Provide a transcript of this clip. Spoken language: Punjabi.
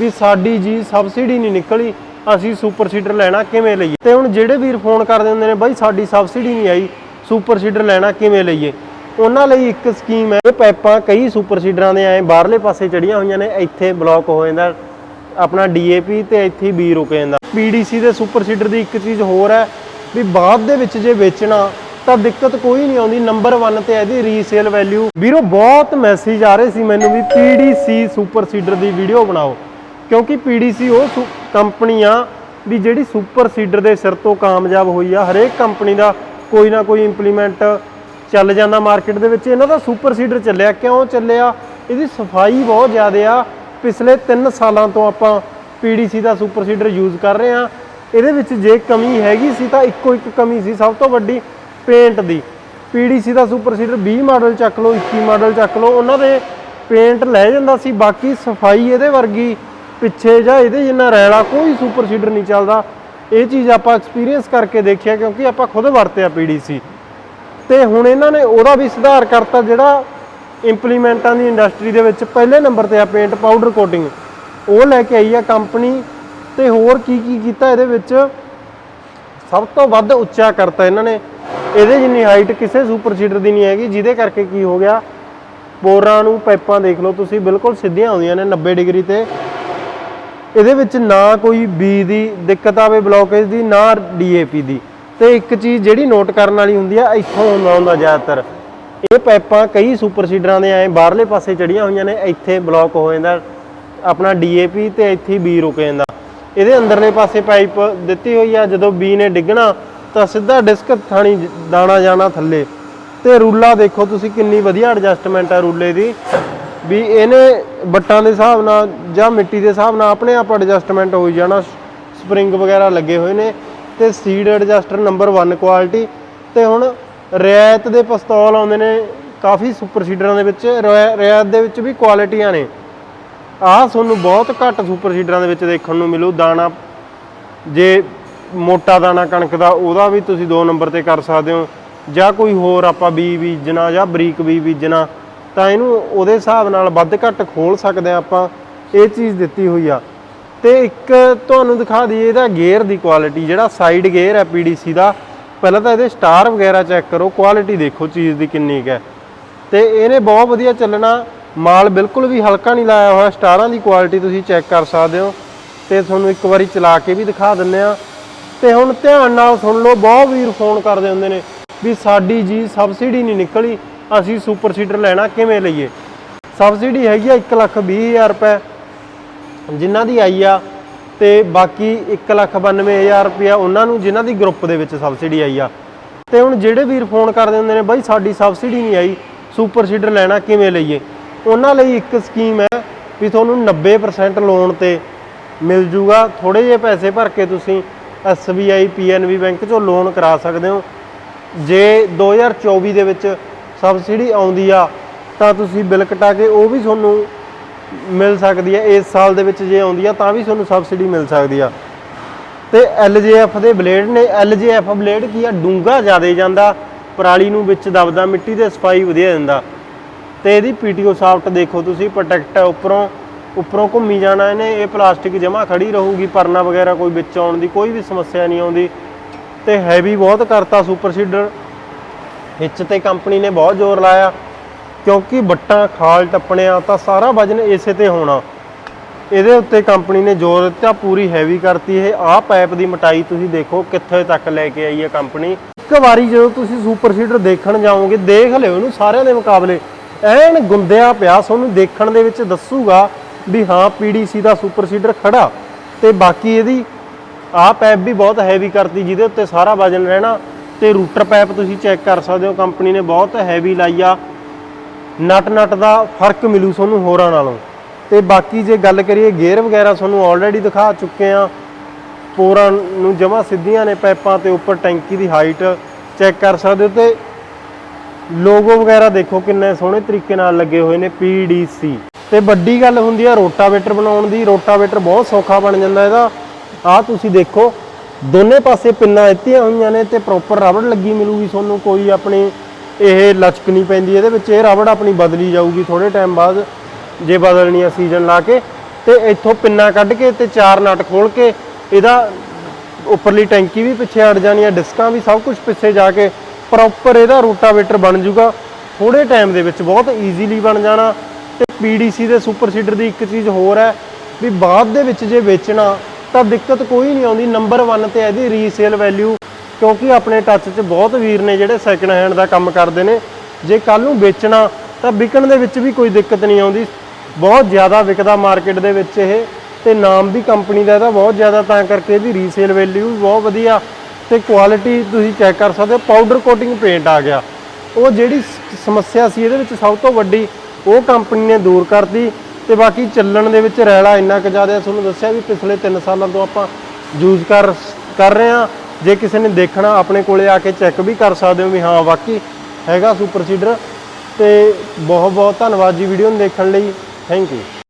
ਵੀ ਸਾਡੀ ਜੀ ਸਬਸਿਡੀ ਨਹੀਂ ਨਿਕਲੀ, ਅਸੀਂ ਸੁਪਰ ਸੀਡਰ ਲੈਣਾ ਕਿਵੇਂ ਲਈਏ? ਤੇ ਹੁਣ ਜਿਹੜੇ ਵੀਰ ਫੋਨ ਕਰਦੇ ਹੁੰਦੇ ਨੇ, ਬਾਈ ਸਾਡੀ ਸਬਸਿਡੀ ਨਹੀਂ ਆਈ, ਸੁਪਰ ਸੀਡਰ ਲੈਣਾ ਕਿਵੇਂ ਲਈਏ? ਉਹਨਾਂ ਲਈ ਇੱਕ ਸਕੀਮ ਹੈ, ਇਹ ਪਾਈਪਾਂ ਕਈ ਸੁਪਰ ਸੀਡਰਾਂ ਦੇ ਐ ਬਾਹਰਲੇ ਪਾਸੇ ਚੜੀਆਂ ਹੋਈਆਂ ਨੇ, ਇੱਥੇ ਬਲੌਕ ਹੋ ਜਾਂਦਾ, ਆਪਣਾ ਡੀਏਪੀ ਤੇ ਇੱਥੇ ਬੀ ਰੁਕ ਜਾਂਦਾ। ਪੀਡੀਸੀ ਦੇ ਸੁਪਰ ਸੀਡਰ ਦੀ ਇੱਕ ਚੀਜ਼ ਹੋਰ ਹੈ, ਵੀ ਬਾਅਦ ਦੇ ਵਿੱਚ ਜੇ ਵੇਚਣਾ, ਤਾਂ ਦਿੱਕਤ ਕੋਈ ਨਹੀਂ ਆਉਂਦੀ, ਨੰਬਰ 1 ਤੇ ਇਹਦੀ ਰੀਸੇਲ ਵੈਲਿਊ ਵੀਰੋ, ਬਹੁਤ ਮੈਸੇਜ ਆ ਰਹੇ ਸੀ ਮੈਨੂੰ ਵੀ ਪੀਡੀਸੀ ਸੁਪਰ ਸੀਡਰ ਦੀ ਵੀਡੀਓ ਬਣਾਓ। ਕਿਉਂਕਿ ਪੀਡੀਸੀ ਉਹ ਸੁ- ਕੰਪਨੀ ਆ ਵੀ ਜਿਹੜੀ ਸੁਪਰ ਸੀਡਰ ਦੇ ਸਿਰ ਤੋਂ ਕਾਮਯਾਬ ਹੋਈ ਆ, ਹਰੇਕ ਕੰਪਨੀ ਦਾ ਕੋਈ ਨਾ ਕੋਈ ਇੰਪਲੀਮੈਂਟ ਚੱਲ ਜਾਂਦਾ ਮਾਰਕੀਟ ਦੇ ਵਿੱਚ। ਇਹਨਾਂ ਦਾ ਸੁਪਰ ਸੀਡਰ ਚੱਲਿਆ, ਕਿਉਂ ਚੱਲਿਆ? ਇਹਦੀ ਸਫ਼ਾਈ ਬਹੁਤ ਜ਼ਿਆਦਾ ਆ। ਪਿਛਲੇ 3 ਸਾਲਾਂ ਤੋਂ ਆਪਾਂ ਪੀਡੀਸੀ ਦਾ ਸੁਪਰ ਸੀਡਰ ਯੂਜ਼ ਕਰ ਰਹੇ ਆ। ਇਹਦੇ ਵਿੱਚ ਜੇ ਕਮੀ ਹੈਗੀ ਸੀ ਤਾਂ ਇੱਕੋ ਇੱਕ ਕਮੀ ਸੀ, ਸਭ ਤੋਂ ਵੱਡੀ ਪੇਂਟ ਦੀ। ਪੀਡੀਸੀ ਦਾ ਸੁਪਰ ਸੀਡਰ 20 ਮਾਡਲ ਚੱਕ ਲਓ 21 ਮਾਡਲ ਚੱਕ ਲਓ, ਉਹਨਾਂ ਦੇ ਪੇਂਟ ਲੈ ਜਾਂਦਾ ਸੀ, ਬਾਕੀ ਸਫ਼ਾਈ ਇਹਦੇ ਵਰਗੀ ਪਿੱਛੇ ਜਾਂ ਇਹਦੇ ਜਿੰਨਾ ਰੈਲਾ, ਕੋਈ ਸੁਪਰ ਸੀਡਰ ਨਹੀਂ ਚੱਲਦਾ। ਇਹ ਚੀਜ਼ ਆਪਾਂ ਐਕਸਪੀਰੀਅੰਸ ਕਰਕੇ ਦੇਖਿਆ ਕਿਉਂਕਿ ਆਪਾਂ ਖੁਦ ਵਰਤਿਆ ਪੀਡੀਸੀ ਤੇ ਹੁਣ ਇਹਨਾਂ ਨੇ ਉਹਦਾ ਵੀ ਸੁਧਾਰ ਕਰਤਾ ਜਿਹੜਾ ਇੰਪਲੀਮੈਂਟਾਂ ਦੀ ਇੰਡਸਟਰੀ ਦੇ ਵਿੱਚ ਪਹਿਲੇ ਨੰਬਰ ਤੇ ਆ ਪੇਂਟ ਪਾਊਡਰ ਕੋਟਿੰਗ ਉਹ ਲੈ ਕੇ ਆਈ ਆ ਕੰਪਨੀ ਤੇ ਹੋਰ ਕੀ ਕੀ ਕੀਤਾ ਇਹਦੇ ਵਿੱਚ? ਸਭ ਤੋਂ ਵੱਧ ਉੱਚਾ ਕਰਤਾ ਇਹਨਾਂ ਨੇ। ਇਹਦੇ ਜਿੰਨੀ ਹਾਈਟ ਕਿਸੇ ਸੁਪਰ ਸੀਡਰ ਦੀ ਨਹੀਂ ਹੈਗੀ, ਜਿਹਦੇ ਕਰਕੇ ਕੀ ਹੋ ਗਿਆ? ਬੋਰਾਂ ਨੂੰ ਪਾਈਪਾਂ ਦੇਖ ਲਓ ਤੁਸੀਂ, ਬਿਲਕੁਲ ਸਿੱਧੀਆਂ ਆਉਂਦੀਆਂ ਨੇ 90 ਡਿਗਰੀ ਤੇ। ਇਹਦੇ ਵਿੱਚ ਨਾ ਕੋਈ ਬੀ ਦੀ ਦਿੱਕਤ ਆਵੇ ਬਲੋਕੇਜ ਦੀ, ਨਾ ਡੀਏਪੀ ਦੀ। ਤੇ ਇੱਕ ਚੀਜ਼ ਜਿਹੜੀ ਨੋਟ ਕਰਨ ਵਾਲੀ ਹੁੰਦੀ ਆ, ਇੱਥੋਂ ਹੁੰਦਾ ਹੁੰਦਾ ਜ਼ਿਆਦਾਤਰ। ਇਹ ਪਾਈਪਾਂ ਕਈ ਸੁਪਰ ਸੀਡਰਾਂ ਦੇ ਐ ਬਾਹਰਲੇ ਪਾਸੇ ਚੜੀਆਂ ਹੋਈਆਂ ਨੇ, ਇੱਥੇ ਬਲੌਕ ਹੋ ਜਾਂਦਾ, ਆਪਣਾ ਡੀਏਪੀ ਤੇ ਇੱਥੇ ਬੀ ਰੁਕ ਜਾਂਦਾ। ਇਹਦੇ ਅੰਦਰਲੇ ਪਾਸੇ ਪਾਈਪ ਦਿੱਤੀ ਹੋਈ ਆ, ਜਦੋਂ ਬੀ ਨੇ ਡਿੱਗਣਾ, ਤਾਂ ਸਿੱਧਾ ਡਿਸਕ ਥਾਣੀ ਦਾਣਾ ਜਾਣਾ ਥੱਲੇ। ਤੇ ਰੂਲਾ ਦੇਖੋ ਤੁਸੀਂ ਕਿੰਨੀ ਵਧੀਆ ਐਡਜਸਟਮੈਂਟ ਆ ਰੂਲੇ ਦੀ। ਵੀ ਇਹਨੇ ਬੱਟਾਂ ਦੇ ਹਿਸਾਬ ਨਾਲ ਜਾਂ ਮਿੱਟੀ ਦੇ ਹਿਸਾਬ ਨਾਲ ਆਪਣੇ ਆਪ ਐਡਜਸਟਮੈਂਟ ਹੋਈ ਜਾਣਾ ਸਪਰਿੰਗ ਵਗੈਰਾ ਲੱਗੇ ਹੋਏ ਨੇ ਤੇ ਸੀਡ ਐਡਜਸਟਰ ਨੰਬਰ 1 ਕੁਆਲਿਟੀ ਤੇ ਹੁਣ ਰਿਆਇਤ ਦੇ ਪਿਸਤੌਲ ਆਉਂਦੇ ਨੇ ਕਾਫੀ ਸੁਪਰ ਸੀਡਰਾਂ ਦੇ ਵਿੱਚ, ਰਿਆ- ਰਿਆਇਤ ਦੇ ਵਿੱਚ ਵੀ ਕੁਆਲਿਟੀਆਂ ਨੇ। ਆਹ ਤੁਹਾਨੂੰ ਬਹੁਤ ਘੱਟ ਸੁਪਰ ਸੀਡਰਾਂ ਦੇ ਵਿੱਚ ਦੇਖਣ ਨੂੰ ਮਿਲੂ, ਦਾਣਾ ਜੇ ਮੋਟਾ ਦਾਣਾ ਕਣਕ ਦਾ, ਉਹਦਾ ਵੀ ਤੁਸੀਂ 2 ਨੰਬਰ ਤੇ ਕਰ ਸਕਦੇ ਹੋ। ਜਾਂ ਕੋਈ ਹੋਰ ਆਪਾਂ ਬੀ ਬੀਜਣਾ ਜਾਂ ਬਰੀਕ ਬੀ ਬੀਜਣਾ ਤਾਂ ਇਹਨੂੰ ਉਹਦੇ ਹਿਸਾਬ ਨਾਲ ਵੱਧ ਘੱਟ ਖੋਲ ਸਕਦੇ ਆ ਆਪਾਂ, ਇਹ ਚੀਜ਼ ਦਿੱਤੀ ਹੋਈ ਆ। ਤੇ ਇੱਕ ਤੁਹਾਨੂੰ ਦਿਖਾ ਦਈਏ ਇਹਦਾ ਗੇਅਰ ਦੀ ਕੁਆਲਿਟੀ ਜਿਹੜਾ ਸਾਈਡ ਗੇਅਰ ਹੈ ਪੀਡੀਸੀ ਦਾ। ਪਹਿਲਾਂ ਤਾਂ ਇਹਦੇ ਸਟਾਰ ਵਗੈਰਾ ਚੈੱਕ ਕਰੋ ਕੁਆਲਿਟੀ ਦੇਖੋ ਚੀਜ਼ ਦੀ ਕਿੰਨੀ ਕੁ ਹੈ। ਤੇ ਇਹਨੇ ਬਹੁਤ ਵਧੀਆ ਚੱਲਣਾ, ਮਾਲ ਬਿਲਕੁਲ ਵੀ ਹਲਕਾ ਨਹੀਂ ਲਾਇਆ ਹੋਇਆ, ਸਟਾਰਾਂ ਦੀ ਕੁਆਲਿਟੀ ਤੁਸੀਂ ਚੈੱਕ ਕਰ ਸਕਦੇ ਹੋ। ਤੇ ਤੁਹਾਨੂੰ ਇੱਕ ਵਾਰੀ ਚਲਾ ਕੇ ਵੀ ਦਿਖਾ ਦਿੰਨੇ ਆ। ਤੇ ਹੁਣ ਧਿਆਨ ਨਾਲ ਸੁਣ ਲਓ, ਬਹੁਤ ਵੀਰ ਫੋਨ ਕਰਦੇ ਹੁੰਦੇ ਨੇ ਵੀ ਸਾਡੀ ਜੀ ਸਬਸਿਡੀ ਨਹੀਂ ਨਿਕਲੀ। ਅਸੀਂ ਸੁਪਰ ਸੀਡਰ ਲੈਣਾ, ਕਿਵੇਂ ਲਈਏ? ਸਬਸਿਡੀ ਹੈਗੀ ਆ 120000 ਰੁਪਏ। ਜਿਨ੍ਹਾਂ ਦੀ ਆਈ ਆ ਤੇ ਬਾਕੀ 192000 ਰੁਪਇਆ ਉਹਨਾਂ ਨੂੰ, ਜਿਨ੍ਹਾਂ ਦੀ ਗਰੁੱਪ ਦੇ ਵਿੱਚ ਸਬਸਿਡੀ ਆਈ ਆ। ਤੇ ਹੁਣ ਜਿਹੜੇ ਵੀਰ ਫੋਨ ਕਰਦੇ ਹੁੰਦੇ ਨੇ, ਬਾਈ, ਸਾਡੀ ਸਬਸਿਡੀ ਨਹੀਂ ਆਈ, ਸੁਪਰ ਸੀਡਰ ਲੈਣਾ, ਕਿਵੇਂ ਲਈਏ? ਉਹਨਾਂ ਲਈ ਇੱਕ ਸਕੀਮ ਹੈ ਵੀ ਤੁਹਾਨੂੰ 90% ਲੋਨ ਤੇ ਮਿਲ ਜੂਗਾ। ਥੋੜੇ ਜਿਹੇ ਪੈਸੇ ਭਰ ਕੇ ਤੁਸੀਂ SBI PNB ਬੈਂਕ ਚੋਂ ਲੋਨ ਕਰਾ ਸਕਦੇ ਹੋ। ਜੇ 2024 ਦੇ ਵਿੱਚ ਸਬਸਿਡੀ ਆਉਂਦੀ ਆ, ਤਾਂ ਤੁਸੀਂ ਬਿੱਲ ਕਟਾ ਕੇ ਉਹ ਵੀ ਤੁਹਾਨੂੰ ਮਿਲ ਸਕਦੀ ਹੈ ਇਸ ਸਾਲ ਦੇ ਵਿੱਚ ਜੇ ਆਉਂਦੀ ਆ, ਤਾਂ ਵੀ ਤੁਹਾਨੂੰ ਸਬਸਿਡੀ ਮਿਲ ਸਕਦੀ ਆ। ਤੇ LJF ਦੇ ਬਲੇਡ ਨੇ LJF ਬਲੇਡ ਕੀ ਆ? ਡੂੰਗਾ ਜ਼ਿਆਦਾ ਜਾਂਦਾ, ਪਰਾਲੀ ਨੂੰ ਵਿੱਚ ਦਬਦਾ, ਮਿੱਟੀ ਦੇ ਸਫ਼ਾਈ ਵਧੀਆ ਦਿੰਦਾ। ਤੇ ਇਹਦੀ ਪੀਟੀਓ ਸਾਫਟ ਦੇਖੋ ਤੁਸੀਂ ਪ੍ਰੋਟੈਕਟ ਉੱਪਰੋਂ ਉੱਪਰੋਂ ਘੁੰਮੀ ਜਾਣਾ ਇਹਨੇ, ਇਹ ਪਲਾਸਟਿਕ ਜਮਾ ਖੜੀ ਰਹੂਗੀ, ਪਰਨਾ ਵਗੈਰਾ ਕੋਈ ਵਿੱਚ ਆਉਣ ਦੀ ਕੋਈ ਵੀ ਸਮੱਸਿਆ ਨਹੀਂ ਆਉਂਦੀ। ਤੇ ਹੈਵੀ ਬਹੁਤ ਕਰਤਾ ਸੁਪਰ ਸੀਡਰ ਹਿੱਚ ਤੇ ਕੰਪਨੀ ਨੇ ਬਹੁਤ ਜ਼ੋਰ ਲਾਇਆ, ਕਿਉਂਕਿ ਬੱਟਾਂ ਖਾਲ ਟੱਪਣਿਆ ਤਾਂ ਸਾਰਾ ਵਜਨ ਇਸੇ ਤੇ ਹੋਣਾ। ਇਹਦੇ ਉੱਤੇ ਕੰਪਨੀ ਨੇ ਜ਼ੋਰ ਦਿੱਤਾ, ਪੂਰੀ ਹੈਵੀ ਕਰਤੀ ਇਹ। ਆਹ ਪਾਈਪ ਦੀ ਮੋਟਾਈ ਤੁਸੀਂ ਦੇਖੋ ਕਿੱਥੇ ਤੱਕ ਲੈ ਕੇ ਆਈ ਹੈ ਕੰਪਨੀ। ਇੱਕ ਵਾਰੀ ਜਦੋਂ ਤੁਸੀਂ ਸੁਪਰ ਸੀਡਰ ਦੇਖਣ ਜਾਓਗੇ, ਦੇਖ ਲਿਓ ਇਹਨੂੰ ਸਾਰਿਆਂ ਦੇ ਮੁਕਾਬਲੇ। ਐਨ ਗੁੰਦਿਆ ਪਿਆ, ਤੁਹਾਨੂੰ ਦੇਖਣ ਦੇ ਵਿੱਚ ਦੱਸੂਗਾ ਵੀ ਹਾਂ ਪੀਡੀਸੀ ਦਾ ਸੁਪਰ ਸੀਡਰ ਖੜਾ। ਤੇ ਬਾਕੀ ਇਹਦੀ ਆਹ ਪੈਪ ਵੀ ਬਹੁਤ ਹੈਵੀ ਕਰਤੀ, ਜਿਹਦੇ ਉੱਤੇ ਸਾਰਾ ਵਜਨ ਰਹਿਣਾ। ਤੇ ਰੂਟਰ ਪੈਪ ਤੁਸੀਂ ਚੈੱਕ ਕਰ ਸਕਦੇ ਹੋ, ਕੰਪਨੀ ਨੇ ਬਹੁਤ ਹੈਵੀ ਲਾਈ ਆ। ਨਟ ਨਟ ਦਾ ਫ਼ਰਕ ਮਿਲੂ ਤੁਹਾਨੂੰ ਹੋਰਾਂ ਨਾਲੋਂ। ਤੇ ਬਾਕੀ ਜੇ ਗੱਲ ਕਰੀਏ ਗੇਅਰ ਵਗੈਰਾ ਤੁਹਾਨੂੰ ਆਲਰੇਡੀ ਦਿਖਾ ਚੁੱਕੇ ਆ। ਪੋਰਾਂ ਨੂੰ ਜਮਾ ਸਿੱਧੀਆਂ ਨੇ ਪਾਈਪਾਂ ਤੇ ਉੱਪਰ ਟੈਂਕੀ ਦੀ ਹਾਈਟ ਚੈੱਕ ਕਰ ਸਕਦੇ ਹੋ ਤੇ ਲੋਗੋ ਵਗੈਰਾ ਦੇਖੋ ਕਿੰਨੇ ਸੋਹਣੇ ਤਰੀਕੇ ਨਾਲ ਲੱਗੇ ਹੋਏ ਨੇ PDC ਤੇ ਵੱਡੀ ਗੱਲ ਹੁੰਦੀ ਆ ਰੋਟਾਵੇਟਰ ਬਣਾਉਣ ਦੀ। ਰੋਟਾਵੇਟਰ ਬਹੁਤ ਸੌਖਾ ਬਣ ਜਾਂਦਾ ਇਹਦਾ। ਆਹ ਤੁਸੀਂ ਦੇਖੋ ਦੋਨੇ ਪਾਸੇ ਪਿੰਨਾਂ ਦਿੱਤੀਆਂ ਹੋਈਆਂ ਨੇ ਤੇ ਪ੍ਰੋਪਰ ਰਬੜ ਲੱਗੀ ਮਿਲੂਗੀ ਤੁਹਾਨੂੰ, ਕੋਈ ਆਪਣੀ ਇਹ ਲਚਕ ਨਹੀਂ ਪੈਂਦੀ ਇਹਦੇ ਵਿੱਚ, ਇਹ ਰਬੜ ਆਪਣੀ ਬਦਲੀ ਜਾਊਗੀ ਥੋੜੇ ਟਾਈਮ ਬਾਅਦ, ਜੇ ਬਦਲਣੀ ਆ ਸੀਜ਼ਨ ਲਾ ਕੇ। ਤੇ ਇੱਥੋਂ ਪਿੰਨਾ ਕੱਢ ਕੇ ਤੇ ਚਾਰ ਨਟ ਖੋਲ ਕੇ ਇਹਦਾ ਉੱਪਰਲੀ ਟੈਂਕੀ ਵੀ ਪਿੱਛੇ ਹਟ ਜਾਣੀ ਆ, ਡਿਸਕਾਂ ਵੀ ਸਭ ਕੁਝ ਪਿੱਛੇ ਜਾ ਕੇ ਪ੍ਰੋਪਰ ਇਹਦਾ ਰੋਟਾਵੇਟਰ ਬਣ ਜਾਊਗਾ। ਥੋੜੇ ਟਾਈਮ ਦੇ ਵਿੱਚ ਬਹੁਤ ਈਜ਼ੀਲੀ ਬਣ ਜਾਣਾ ਤੇ ਪੀਡੀਸੀ ਦੇ ਸੁਪਰ ਸੀਡਰ ਦੀ ਇੱਕ ਚੀਜ਼ ਹੋਰ ਹੈ ਵੀ ਬਾਅਦ ਦੇ ਵਿੱਚ ਜੇ ਵੇਚਣਾ ਤਾਂ ਦਿੱਕਤ ਕੋਈ ਨਹੀਂ ਆਉਂਦੀ। ਨੰਬਰ 1 ਤੇ ਇਹਦੀ ਰੀਸੇਲ ਵੈਲਿਊ ਕਿਉਂਕਿ ਆਪਣੇ ਟੱਚ 'ਚ ਬਹੁਤ ਵੀਰ ਨੇ ਜਿਹੜੇ ਸੈਕਿੰਡ ਹੈਂਡ ਦਾ ਕੰਮ ਕਰਦੇ ਨੇ। ਜੇ ਕੱਲ ਨੂੰ ਵੇਚਣਾ, ਤਾਂ ਵਿਕਣ ਦੇ ਵਿੱਚ ਵੀ ਕੋਈ ਦਿੱਕਤ ਨਹੀਂ ਆਉਂਦੀ। ਬਹੁਤ ਜ਼ਿਆਦਾ ਵਿਕਦਾ ਮਾਰਕੀਟ ਦੇ ਵਿੱਚ ਇਹ, ਤੇ ਨਾਮ ਵੀ ਕੰਪਨੀ ਦਾ ਇਹਦਾ ਬਹੁਤ ਜ਼ਿਆਦਾ, ਤਾਂ ਕਰਕੇ ਇਹਦੀ ਰੀਸੇਲ ਵੈਲਿਊ ਵੀ ਬਹੁਤ ਵਧੀਆ। ਤੇ ਕੁਆਲਿਟੀ ਤੁਸੀਂ ਚੈੱਕ ਕਰ ਸਕਦੇ ਹੋ ਪਾਊਡਰ ਕੋਟਿੰਗ ਪੇਂਟ ਆ ਗਿਆ। ਉਹ ਜਿਹੜੀ ਸਮੱਸਿਆ ਸੀ, ਇਹਦੇ ਵਿੱਚ ਸਭ ਤੋਂ ਵੱਡੀ, ਉਹ ਕੰਪਨੀ ਨੇ ਦੂਰ ਕਰਤੀ। ਤੇ ਬਾਕੀ ਚੱਲਣ ਦੇ ਵਿੱਚ ਰੈਲਾ ਇੰਨਾ ਕੁ ਜ਼ਿਆਦਾ ਤੁਹਾਨੂੰ ਦੱਸਿਆ ਵੀ ਪਿਛਲੇ 3 ਸਾਲਾਂ ਤੋਂ ਆਪਾਂ ਯੂਜ਼ ਕਰ ਕਰ ਰਹੇ ਆ ਜੇ ਕਿਸੇ ਨੇ ਦੇਖਣਾ, ਆਪਣੇ ਕੋਲੇ ਆ ਕੇ ਚੈੱਕ ਵੀ ਕਰ ਸਕਦੇ ਹੋ ਵੀ ਹਾਂ, ਵਾਕਈ ਹੈਗਾ ਸੁਪਰ ਸੀਡਰ ਤੇ ਬਹੁਤ ਬਹੁਤ ਧੰਨਵਾਦ ਜੀ ਵੀਡੀਓ ਨੂੰ ਦੇਖਣ ਲਈ। Thank you